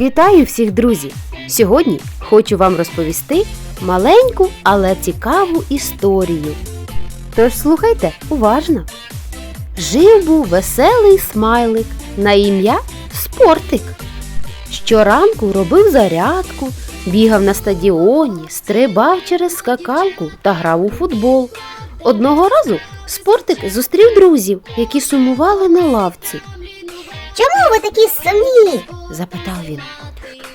Вітаю всіх, друзі! Сьогодні хочу вам розповісти маленьку, але цікаву історію. Тож слухайте уважно. Жив був веселий смайлик на ім'я Спортик. Щоранку робив зарядку, бігав на стадіоні, стрибав через скакалку та грав у футбол. Одного разу Спортик зустрів друзів, які сумували на лавці. Чому ви такі сумні? Запитав він.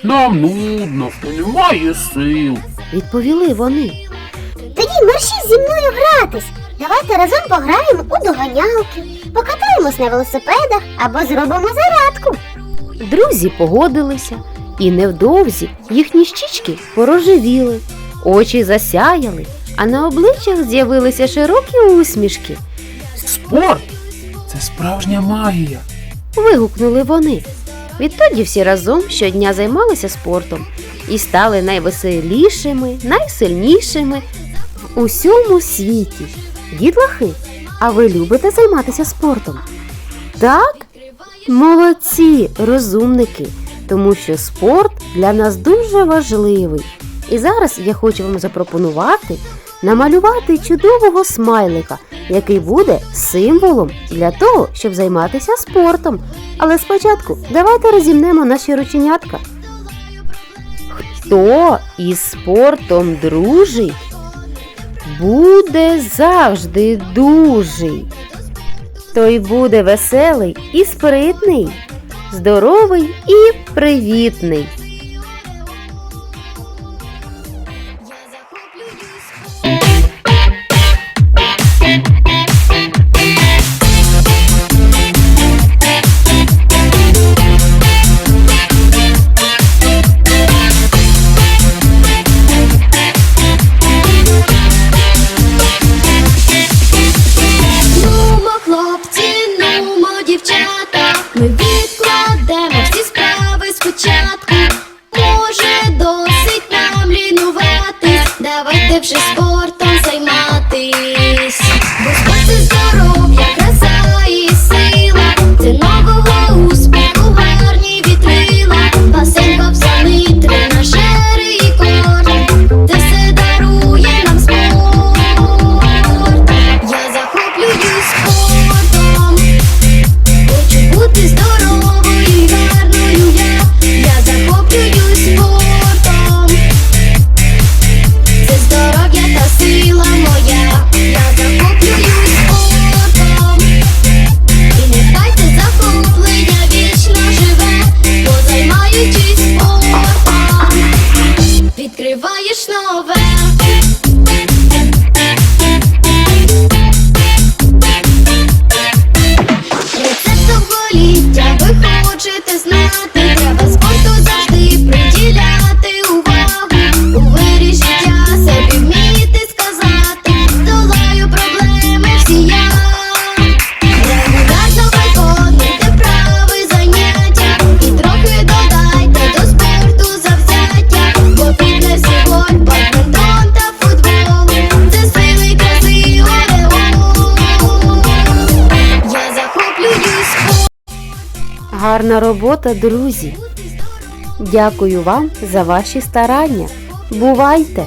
Нам нудно, немає сил. Відповіли вони. Тоді мерші зі мною гратись. Давайте разом пограємо у доганялки, покатаємось на велосипедах або зробимо зарядку. Друзі погодилися, і невдовзі їхні щічки порожевіли, очі засяяли, а на обличчях з'явилися широкі усмішки. Спорт це справжня магія. Вигукнули вони. Відтоді всі разом щодня займалися спортом і стали найвеселішими, найсильнішими в усьому світі. Дітлахи, а ви любите займатися спортом? Так? Молодці, розумники, тому що спорт для нас дуже важливий. І зараз я хочу вам запропонувати намалювати чудового смайлика, який буде символом для того, щоб займатися спортом. Але спочатку давайте розімнемо наші рученятка. Хто із спортом дружить, буде завжди дужий. Той буде веселий і спритний, здоровий і привітний. Гарна робота, друзі! Дякую вам за ваші старання. Бувайте!